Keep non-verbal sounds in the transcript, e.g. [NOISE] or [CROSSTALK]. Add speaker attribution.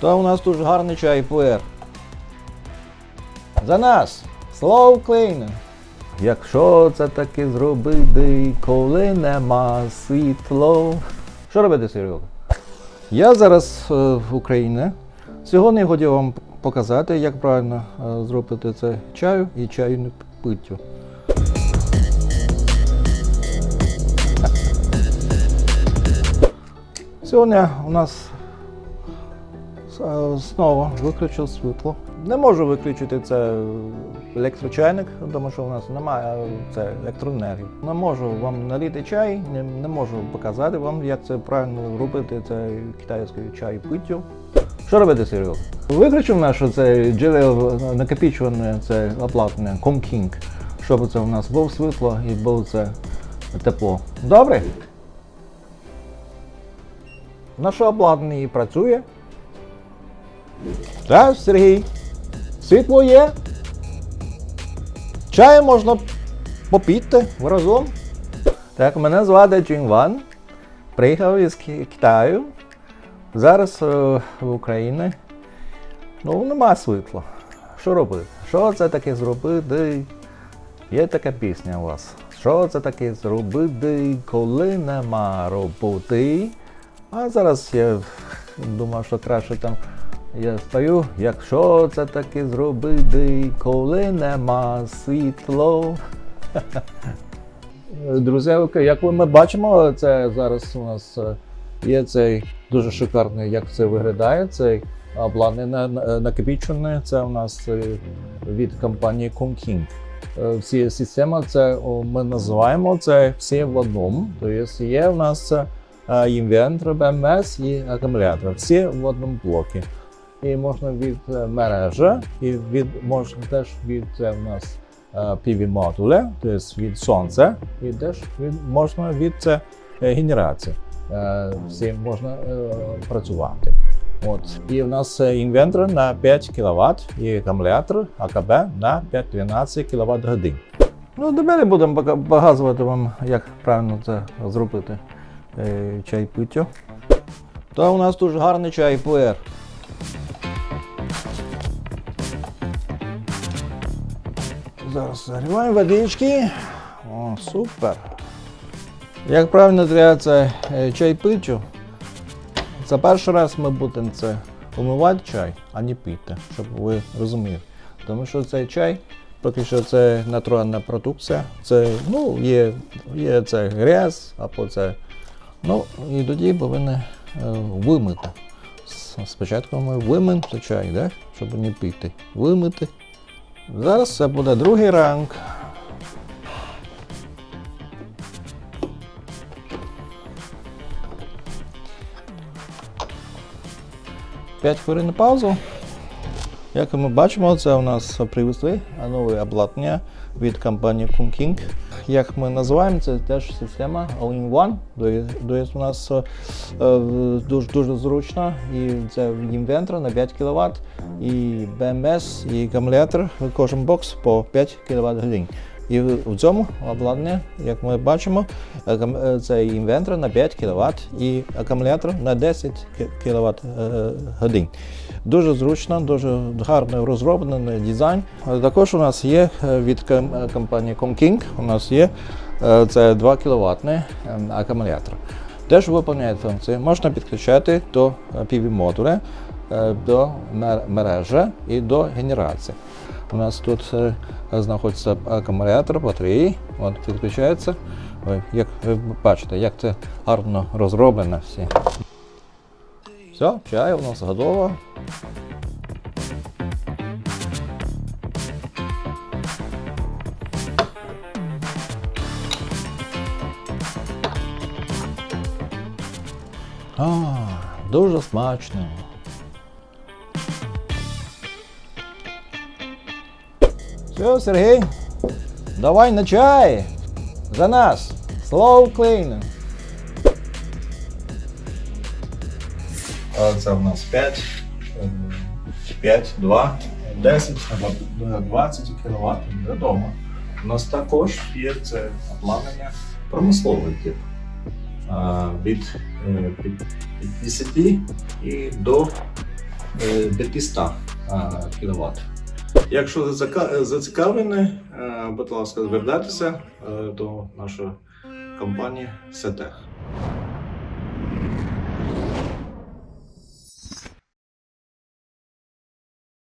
Speaker 1: То у нас дуже гарний чай пуер. За нас! Slow clean! Якщо це таки зробити, коли нема світло. Що робити, Серега? Я зараз е, в Україні. Сьогодні я хотів вам показати, як правильно е, зробити це чаю і чайну питтю. Сьогодні у нас знову виключив світло. Не можу виключити це електрочайник, тому що у нас немає е, це електроенергії. Не можу вам налити чай, не, не можу показати вам, як це правильно робити це китайський чай питтю. Що робити, Серега? Виключив наше це джерело накопичуване, це оплатне Comking, щоб це у нас було світло і було це тепло. Добре? Наше обладнання працює. Так, Сергій. Світло є. Чаю можна попіти разом. Так, мене звати Джин Ван. Приїхав із Китаю. Зараз е, в Україні. Ну, нема світла. Що робити? Що це таке зробити? Є така пісня у вас. Що це таке зробити, коли нема роботи? А зараз я думав, що краще там я спою, якщо це таки зробити, коли нема світло. [LAUGHS] Друзі, як ми бачимо, це зараз у нас е, є цей дуже шикарний, як це виглядає. Цей обладнання на- накопичене. Це у нас е, від компанії Comking. Е, Всі система, це ми називаємо це всі в одному. Тобто є у нас інвентор, БМС і акумулятор. Всі в одному блокі. І можна від е, мережі, і від можна теж від це нас PV модуля, тобто від сонця, і теж від можна від це е, генерації. Е, Всі можна е, працювати. От. І в нас е, інвентор на 5 кВт і акумулятор АКБ на 5-12 кВт годин. Ну, далі будемо показувати вам, як правильно це зробити е, чай питтю. То у нас дуже гарний чай пуер. Зараз заливаємо водички. О, супер. Як правильно треба е, чай питтю? За перший раз ми будемо це умивати чай, а не пити, щоб ви розуміли. Тому що цей чай, поки що це натуральна продукція, це ну, є, є це грязь, або це. Ну, і тоді повинні е, вимити. Спочатку ми вимимо чай, да? щоб не пити. Вимити. Зараз це буде другий ранг. П'ять хвилин на паузу. Як ми бачимо, це у нас привезли нове обладнання від компанії Kumking. Як ми називаємо, це теж система All-in-One. У нас е, дуже, дуже зручно. І це інвентор на 5 кВт, і BMS, і акумулятор, кожен бокс по 5 кВт годин. І в цьому обладнанні, як ми бачимо, е, це інвентор на 5 кВт і акумулятор на 10 кВт годин. Дуже зручно, дуже гарно розроблений дизайн. Також у нас є е, від е, компанії Comking, у нас є е, це 2 кВт акумулятор. Теж виконує функції. Можна підключати до PV модуля, е, до мер- мережі і до генерації. У нас тут е, знаходиться акумулятор, батареї, от підключається. Як ви бачите, як це гарно розроблено всі. Все, чай у нас готово. А, дуже смачно. Все, Сергій, давай на чай. За нас. Slow clean. Це у нас 5, 5, 2, 10 або 20 кВт додому. У нас також є це обладнання промисловий тип. Від е, 50 і до е, 500 кВт. Якщо зацікавлені, е, будь ласка, звертайтеся е, до нашої компанії Сетех.